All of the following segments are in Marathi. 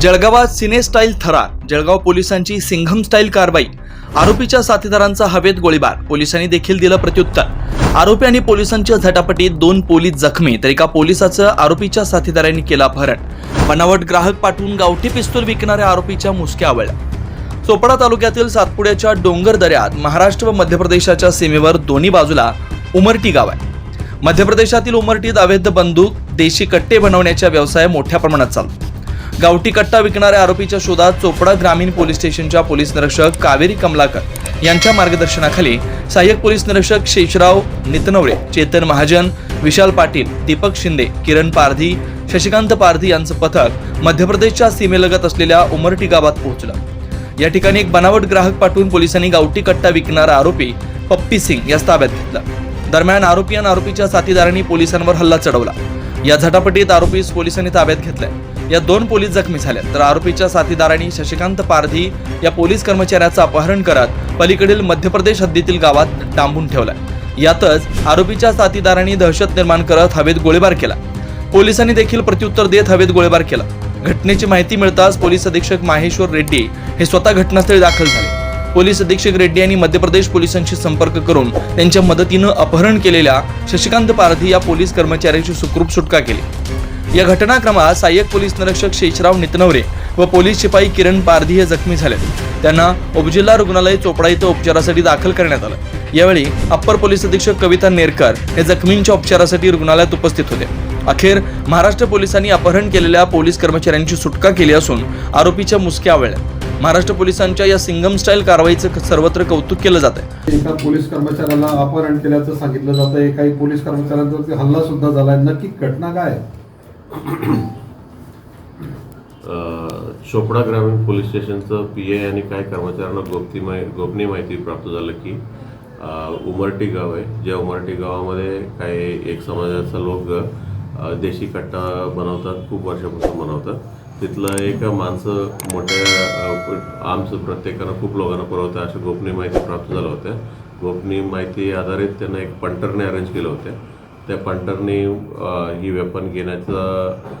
जळगावात सिने स्टाईल थरार जळगाव पोलिसांची सिंघम स्टाईल कारवाई. आरोपीच्या साथीदारांचा हवेत गोळीबार पोलिसांनी देखील दिलं प्रत्युत्तर. आरोपी आणि पोलिसांच्या झटापटीत दोन पोलीस जखमी तर एका पोलिसाचं आरोपीच्या साथीदारांनी केला भरण बनावट ग्राहक पाठवून गावठी पिस्तूल विकणाऱ्या आरोपीच्या मुसक्या आवळल्या. चोपडा तालुक्यातील सातपुड्याच्या डोंगर दऱ्यात महाराष्ट्र व मध्य प्रदेशाच्या सीमेवर दोन्ही बाजूला उमरटी गाव आहे. मध्य प्रदेशातील उमरटीत अवैध बंदूक देशी कट्टे बनवण्याचा व्यवसाय मोठ्या प्रमाणात चालतो गावठी कट्टा विकणाऱ्या आरोपीच्या शोधात चोपडा ग्रामीण पोलीस स्टेशनच्या पोलीस निरीक्षक कावेरी कमलाकर यांच्या मार्गदर्शनाखाली सहाय्यक पोलीस निरीक्षक शेषराव नितनवरे चेतन महाजन विशाल पाटील दीपक शिंदे किरण पारधी शशिकांत पारधी यांचं पथक मध्य प्रदेशच्या सीमेलगत असलेल्या उमरटी गावात पोहोचलं. या ठिकाणी एक बनावट ग्राहक पाठवून पोलिसांनी गावठी कट्टा विकणारा आरोपी पप्पी सिंग यास ताब्यात घेतला. दरम्यान आरोपी आणि आरोपीच्या साथीदारांनी पोलिसांवर हल्ला चढवला. या झटापटीत आरोपीस पोलिसांनी ताब्यात घेतलाय. या दोन पोलीस जखमी झाल्या तर आरोपीच्या साथीदारांनी शशिकांत पारधी या पोलीस कर्मचाऱ्याचं अपहरण करत पलीकडील मध्य प्रदेश हद्दीतील गावात डांबून ठेवलाय. यातच आरोपीच्या साथीदारांनी दहशत निर्माण करत हवेत गोळीबार केला. पोलिसांनी देखील प्रत्युत्तर देत हवेत गोळीबार केला. घटनेची माहिती मिळताच पोलीस अधीक्षक माहेश्वर रेड्डी हे स्वतः घटनास्थळी दाखल झाले. पोलीस अधीक्षक रेड्डी यांनी मध्य प्रदेश पोलिसांशी संपर्क करून त्यांच्या मदतीनं अपहरण केलेल्या शशिकांत पारधी या पोलीस कर्मचाऱ्याची सुखरूप सुटका केली. या घटनाक्रमात सहाय्यक पोलीस निरीक्षक शेषराव नितनवरे व पोलीस शिपाई किरण पारधी हे जखमी झाले त्यांना उपजिल्हा रुग्णालय चोपडा इथं उपचारासाठी दाखल करण्यात आलं. यावेळी अप्पर पोलीस अधीक्षक कविता नेरकर हे जखमींच्या उपचारासाठी रुग्णालयात उपस्थित होते. अखेर महाराष्ट्र पोलिसांनी अपहरण केलेल्या पोलीस कर्मचाऱ्यांची सुटका केली असून आरोपीच्या मुसक्या आवळल्या. महाराष्ट्र पोलिसांच्या या सिंगम स्टाईल कारवाईचं सर्वत्र कौतुक केलं जात आहे एका पोलीस कर्मचाऱ्याला अपहरण केल्याचं सांगितलं जात आहे काही पोलीस कर्मचाऱ्यांचा हल्ला सुद्धा झालाय. नक्की घटना काय आहे? चोपडा ग्रामीण पोलीस स्टेशनचं पी ए आणि काही कर्मचाऱ्यांना गोपती माहि गोपनीय माहिती प्राप्त झालं की उमरटी गाव आहे. ज्या उमरटी गावामध्ये काही एक समाजाचा लोक देशी कट्टा बनवतात खूप वर्षापासून बनवतात. तिथलं एक माणसं मोठ्या आमचं प्रत्येकानं खूप लोकांना पुरवतं अशा गोपनीय माहिती प्राप्त झाल्या होत्या. गोपनीय माहिती आधारित त्यांना एक पंटरने अरेंज केलं होतं. त्या पंटरने ही वेपन घेण्याचं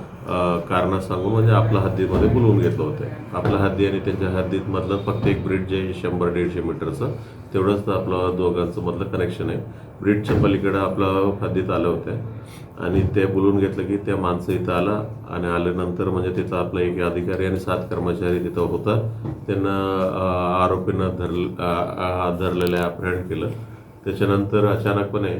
कारण सांगून म्हणजे आपल्या हद्दीमध्ये बोलवून घेतलं होतं. आपल्या हद्दी आणि त्यांच्या हद्दीत मधलं फक्त एक ब्रिज जे आहे शंभर दीडशे मीटरचं. तेवढंच तर आपलं दोघांचं मधलं कनेक्शन आहे. ब्रिजच्या पलीकडं आपलं हद्दीत आलं होतं. आणि ते बोलून घेतलं की त्या माणसं इथं आला आणि आल्यानंतर म्हणजे तिथं आपला एक अधिकारी आणि सात कर्मचारी तिथं होता. त्यांना आरोपींना धर धरलेलं अपहरण केलं. त्याच्यानंतर अचानकपणे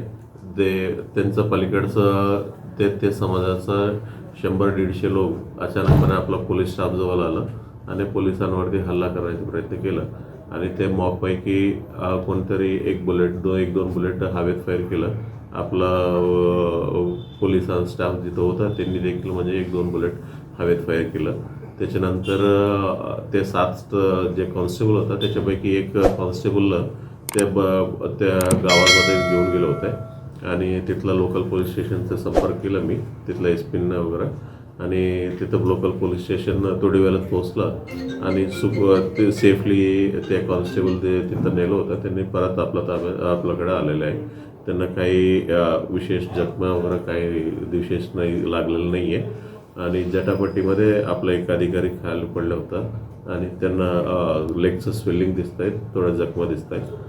ते त्यांचं पलीकडचं ते ते समाजाचं शंभर दीडशे लोक अचानकपणे आपला पोलीस स्टाफ जवळ आलं आणि पोलिसांवरती हल्ला करायचा प्रयत्न केला. आणि ते मॉबपैकी कोणतरी एक बुलेट दोन एक दोन बुलेट हवेत फायर केलं. आपला पोलिसां स्टाफ जिथं होता त्यांनी देखील म्हणजे एक दोन बुलेट हवेत फायर केलं. त्याच्यानंतर ते सात जे कॉन्स्टेबल होता त्याच्यापैकी एक कॉन्स्टेबलला ते ब त्या गावामध्ये घेऊन गेलं होतं. आणि तिथलं लोकल पोलीस स्टेशनचा संपर्क केला मी तिथल्या एस पींना वगैरे. आणि तिथं लोकल पोलीस स्टेशन थोडी वेळात पोहोचला. आणि सुख ते सेफली ते कॉन्स्टेबल ते तिथं नेलं होतं त्यांनी परत आपला ताब्या आपल्याकडे आलेलं आहे. त्यांना काही विशेष जखमा वगैरे काही विशेष नाही लागलेलं नाही आहे आणि जटापट्टीमध्ये आपला एक अधिकारी खाली पडला होता. आणि त्यांना लेगचं स्वेलिंग दिसत आहेत थोड्या जखमा दिसत आहेत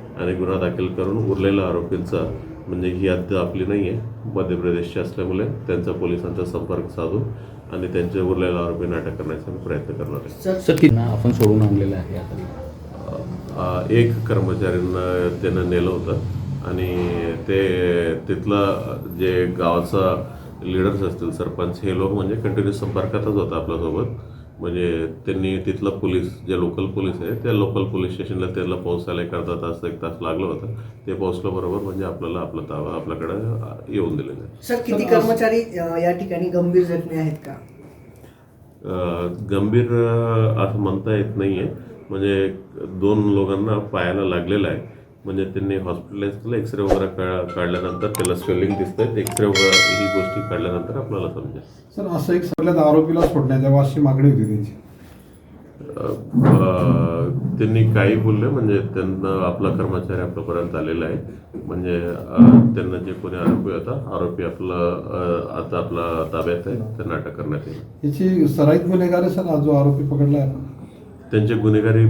आणि गुन्हा दाखल करून उरलेल्या आरोपींचा म्हणजे ही हद्द आपली नाही आहे मध्य प्रदेशची असल्यामुळे त्यांचा पोलिसांचा संपर्क साधून आणि त्यांच्या उरलेल्या आरोपींना अटक करण्याचा प्रयत्न करणार आहे. सर आपण सोडून आणलेलं आहे आता? एक कर्मचाऱ्यांना त्यानं नेलं होतं आणि ते तिथलं जे गावाचा लिडर्स असतील सरपंच हे लोक म्हणजे कंटिन्यू संपर्कातच होता आपल्यासोबत. म्हणजे त्यांनी तिथलं पोलीस जे लोकल पोलीस आहे त्या लोकल पोलीस स्टेशनला त्याला पोहोचायला एक अर्धा तास एक तास लागलं होतं. ते पोहोचलं बरोबर म्हणजे आपल्याला आपलं ताबा आपल्याकडे येऊन दिलेलं आहे सर किती कर्मचारी या ठिकाणी गंभीर जखमी आहेत का? गंभीर असं म्हणता येत नाही आहे म्हणजे दोन लोकांना पायाला लागलेलं आहे. म्हणजे त्यांनी हॉस्पिटलाइज केलं एक्सरे वगैरे का काढल्यानंतर त्याला स्वेलिंग दिसतंय. एक्सरे वगैरे ही गोष्टी काढल्यानंतर आपल्याला समजेल. सर असं एक सगळ्यात आरोपीला सोडण्यात यावं अशी मागणी होती त्यांची. अ, त्यांनी काही बोलले म्हणजे त्यांना आपला कर्मचारी आपल्यापर्यंत आलेला आहे. म्हणजे अ, त्यांना जे कोणी आरोपी होता आरोपी आपला अ, आता आपला ताब्यात आहे त्यांना अटक करण्यात येईल. याची सराईत गुन्हेगार आहे सर हा जो आरोपी पकडला आहे. त्यांचे गुन्हेगारी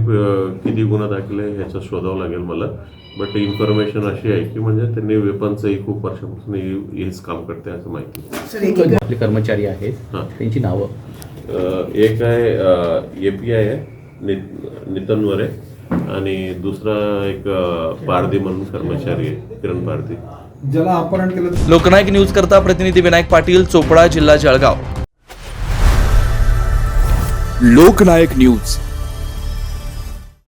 किती गुन्हा दाखल आहे ह्याचं शोधावं लागेल मला. बट इन्फॉर्मेशन अशी आहे की म्हणजे त्यांनी वेपनचंही खूप वर्षापासून हेच काम करते असं माहिती आहे. आपले कर्मचारी आहेत हां. त्यांची नावं. एक आहे ए पी आय आहे नित नितन वरे. आणि दुसरा एक पारधी म्हणून कर्मचारी आहे किरण पारधी. ज्याला अपहरण केलं लोकनायक न्यूज करता प्रतिनिधी विनायक पाटील चोपडा जिल्हा जळगाव. लोकनायक न्यूज.